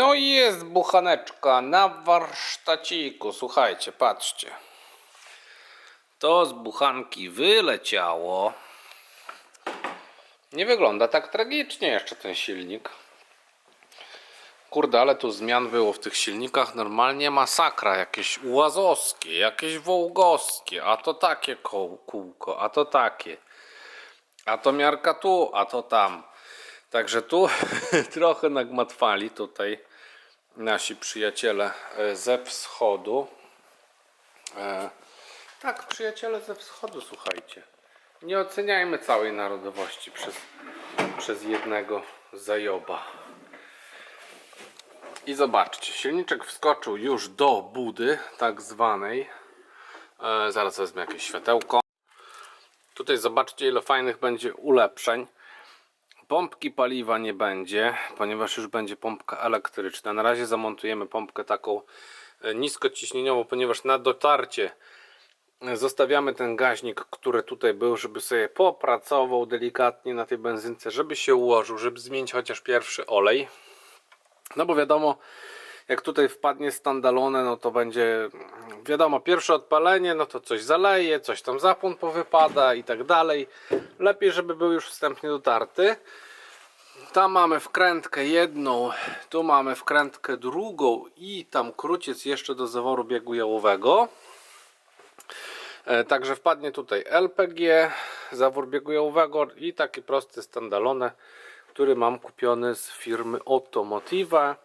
No i jest buchaneczka na warsztaciku. Słuchajcie, patrzcie. To z buchanki wyleciało. Nie wygląda tak tragicznie jeszcze ten silnik. Kurde, ale tu zmian było w tych silnikach normalnie masakra. Jakieś ułazowskie, jakieś wołgowskie, a to takie kółko, a to takie. A to miarka tu, a to tam. Także tu trochę nagmatwali tutaj nasi przyjaciele e, ze wschodu. E, Tak, przyjaciele ze wschodu, słuchajcie. Nie oceniajmy całej narodowości przez, przez jednego zajoba. I zobaczcie, silniczek wskoczył już do budy, tak zwanej. E, zaraz wezmę jakieś światełko. Tutaj zobaczcie, ile fajnych będzie ulepszeń. Pompki paliwa nie będzie, ponieważ już będzie pompka elektryczna. Na razie zamontujemy pompkę taką e, niskociśnieniową, ponieważ na dotarcie e, zostawiamy ten gaźnik, który tutaj był, żeby sobie popracował delikatnie na tej benzynce, żeby się ułożył, żeby zmienić chociaż pierwszy olej. No bo wiadomo, jak tutaj wpadnie standalone, no to będzie wiadomo, pierwsze odpalenie, no to coś zaleje, coś tam zapłon powypada i tak dalej. Lepiej, żeby był już wstępnie dotarty. Tam mamy wkrętkę jedną, tu mamy wkrętkę drugą i tam kruciec jeszcze do zaworu biegu jałowego. E, Także wpadnie tutaj LPG, zawór biegu jałowego i taki prosty standalone, który mam kupiony z firmy Automotive.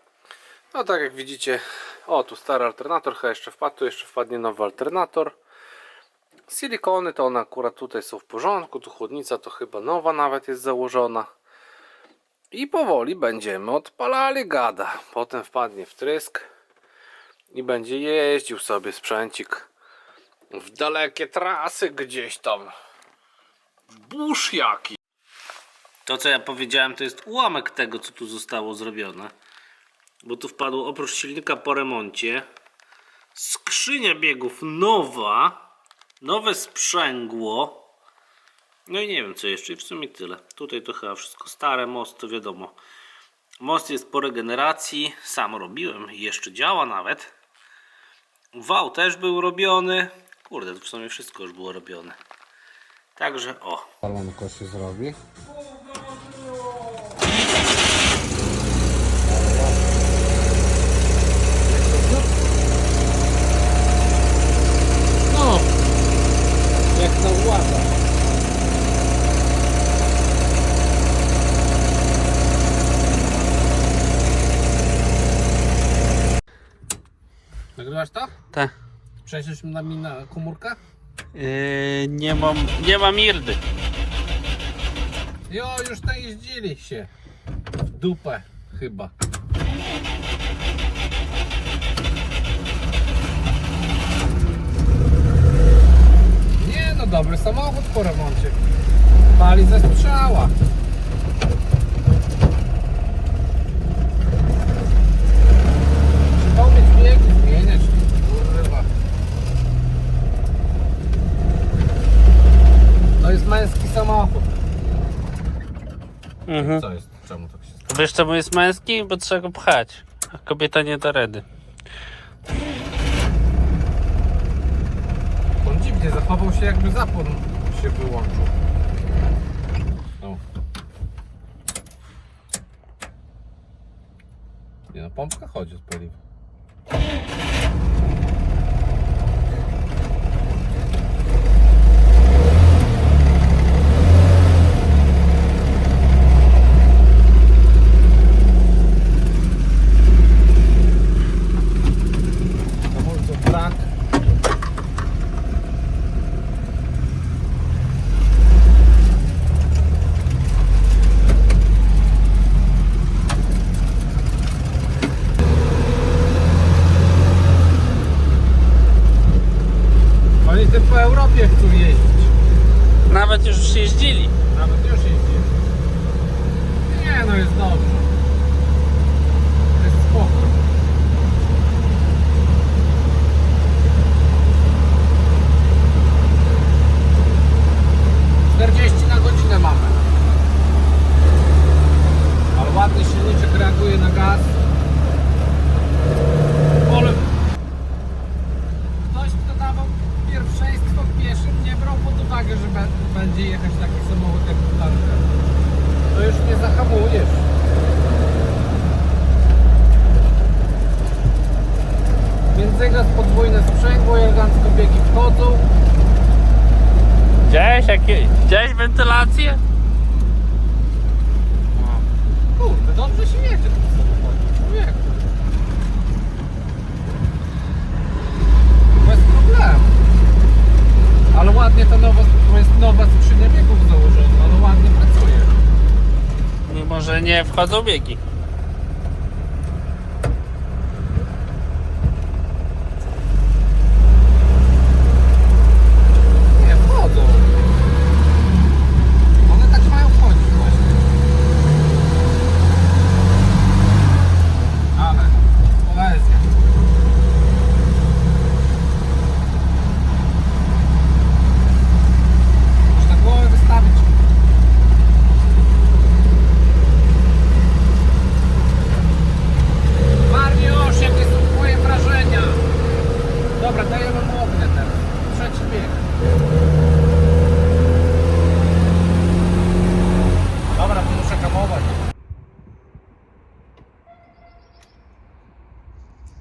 No tak jak widzicie, o tu stary alternator chyba jeszcze wpadł, tu jeszcze wpadnie nowy alternator. Silikony to one akurat tutaj są w porządku, tu chłodnica to chyba nowa nawet jest założona. I powoli będziemy odpalali gada. Potem wpadnie wtrysk i będzie jeździł sobie sprzęcik w dalekie trasy gdzieś tam. W burz jaki. To, co ja powiedziałem, to jest ułamek tego, co tu zostało zrobione. Bo tu wpadło oprócz silnika po remoncie skrzynia biegów nowa, nowe sprzęgło. No i nie wiem co jeszcze, i w sumie tyle. Tutaj to chyba wszystko stare, most to wiadomo. Most jest po regeneracji, sam robiłem, jeszcze działa nawet. Wał też był robiony. Kurde, to w sumie wszystko już było robione. Także o, Palonko się zrobi. Jak na włada. Nagrywasz to? te. Przejdziesz na mi na komórkę? Yy, nie mam, nie mam irdy. Jo, już najeździli się. W dupę chyba. Nie no, dobry samochód po remoncie. Pali ze strzała. Trzeba umieć biegi zmieniać. Kurwa. To jest męski samochód. Mhm. Co jest? Czemu tak się stało? Wiesz czemu jest męski? Bo trzeba go pchać. A kobieta nie da redy. On dziwnie zachował się jakby zapłon się wyłączył. O. Nie no, pompka chodzi z paliwem. Tym po Europie chcą jeździć. Nawet już jeździli. Nawet już jeździli. Nie no, jest dobrze. Jest spoko. Czterdzieści na godzinę mamy. Ale ładny silniczek reaguje na gaz. Widziałeś wentylację? No. Kurde, dobrze się jedzie tym samochodem. Człowieku. Bez problemu. Ale ładnie ta nowa, to jest nowa skrzynia biegów założona, ale ładnie pracuje. Mimo, że nie wchodzą biegi.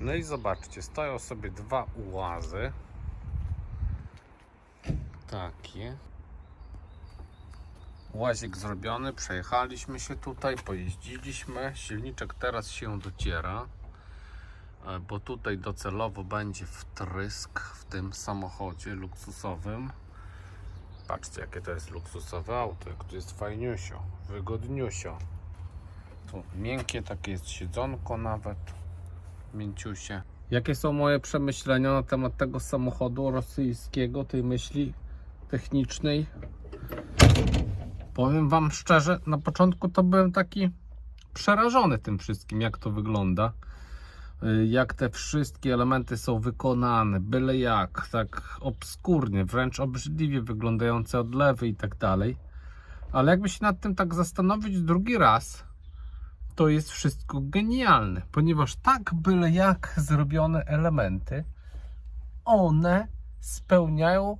No i zobaczcie, stoją sobie dwa ułazy. Takie. Łazik zrobiony, przejechaliśmy się tutaj, pojeździliśmy. Silniczek teraz się dociera, e, bo tutaj docelowo będzie wtrysk w tym samochodzie luksusowym. Patrzcie, jakie to jest luksusowe auto, jak to jest fajniusio, wygodniusio. Tu miękkie takie jest siedzonko nawet, mięciusie. Jakie są moje przemyślenia na temat tego samochodu rosyjskiego, tej myśli technicznej? Powiem Wam szczerze, na początku to byłem taki przerażony tym wszystkim, jak to wygląda. Y, Jak te wszystkie elementy są wykonane, byle jak, tak obskurnie, wręcz obrzydliwie wyglądające odlewy i tak dalej. Ale jakby się nad tym tak zastanowić drugi raz, to jest wszystko genialne, ponieważ tak byle jak zrobione elementy, one spełniają,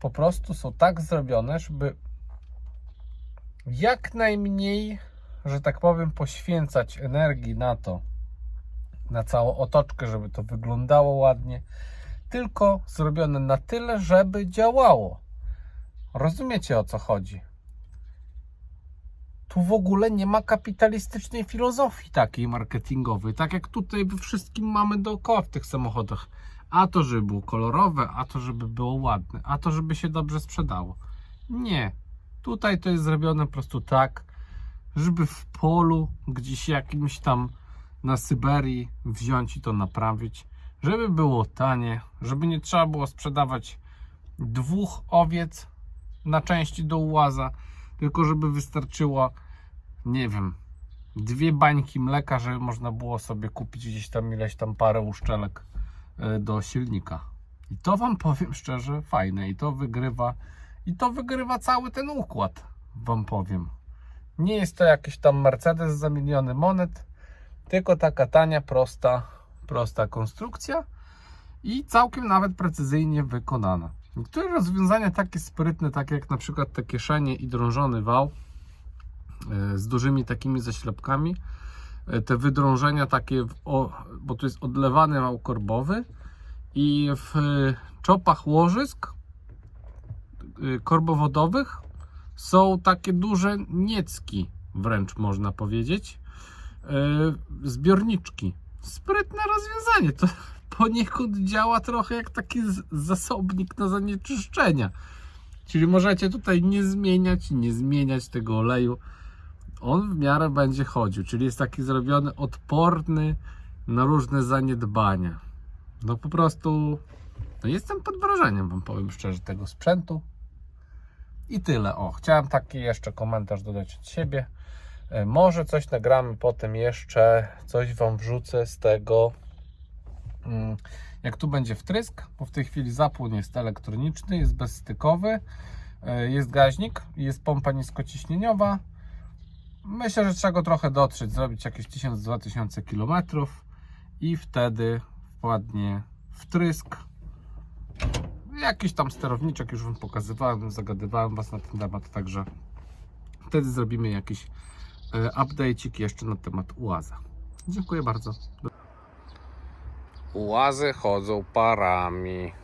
po prostu są tak zrobione, żeby jak najmniej, że tak powiem, poświęcać energii na to, na całą otoczkę, żeby to wyglądało ładnie, tylko zrobione na tyle, żeby działało. Rozumiecie o co chodzi? Tu w ogóle nie ma kapitalistycznej filozofii takiej marketingowej, tak jak tutaj wszystkim mamy dookoła w tych samochodach. A to, żeby było kolorowe, a to, żeby było ładne, a to, żeby się dobrze sprzedało. Nie. Tutaj to jest zrobione po prostu tak, żeby w polu gdzieś jakimś tam na Syberii wziąć i to naprawić, żeby było tanie, żeby nie trzeba było sprzedawać dwóch owiec na części do ułaza, tylko żeby wystarczyło, nie wiem, dwie bańki mleka, żeby można było sobie kupić gdzieś tam ileś tam parę uszczelek e, do silnika. I to wam powiem szczerze, fajne i to wygrywa i to wygrywa cały ten układ, wam powiem. Nie jest to jakiś tam Mercedes za miliony monet, tylko taka tania, prosta, prosta konstrukcja i całkiem nawet precyzyjnie wykonana. Niektóre rozwiązania takie sprytne, takie jak na przykład te kieszenie i drążony wał e, z dużymi takimi zaślepkami, e, te wydrążenia takie, o, bo tu jest odlewany wał korbowy i w e, czopach łożysk korbowodowych są takie duże niecki, wręcz można powiedzieć, zbiorniczki. Sprytne rozwiązanie. To poniekąd działa trochę jak taki zasobnik na zanieczyszczenia. Czyli możecie tutaj nie zmieniać, nie zmieniać tego oleju. On w miarę będzie chodził, czyli jest taki zrobiony odporny na różne zaniedbania. No po prostu no jestem pod wrażeniem, wam powiem szczerze, tego sprzętu. I tyle. O, chciałem taki jeszcze komentarz dodać od siebie. E, Może coś nagramy potem jeszcze, coś wam wrzucę z tego, jak tu będzie wtrysk, bo w tej chwili zapłon jest elektroniczny, jest bezstykowy, e, jest gaźnik, jest pompa niskociśnieniowa. Myślę, że trzeba go trochę dotrzeć, zrobić jakieś 1000-2000 km i wtedy wpadnie wtrysk. Jakiś tam sterowniczek już Wam pokazywałem, zagadywałem Was na ten temat, także wtedy zrobimy jakiś e, update'ik jeszcze na temat ułaza. Dziękuję bardzo. Ułazy chodzą parami.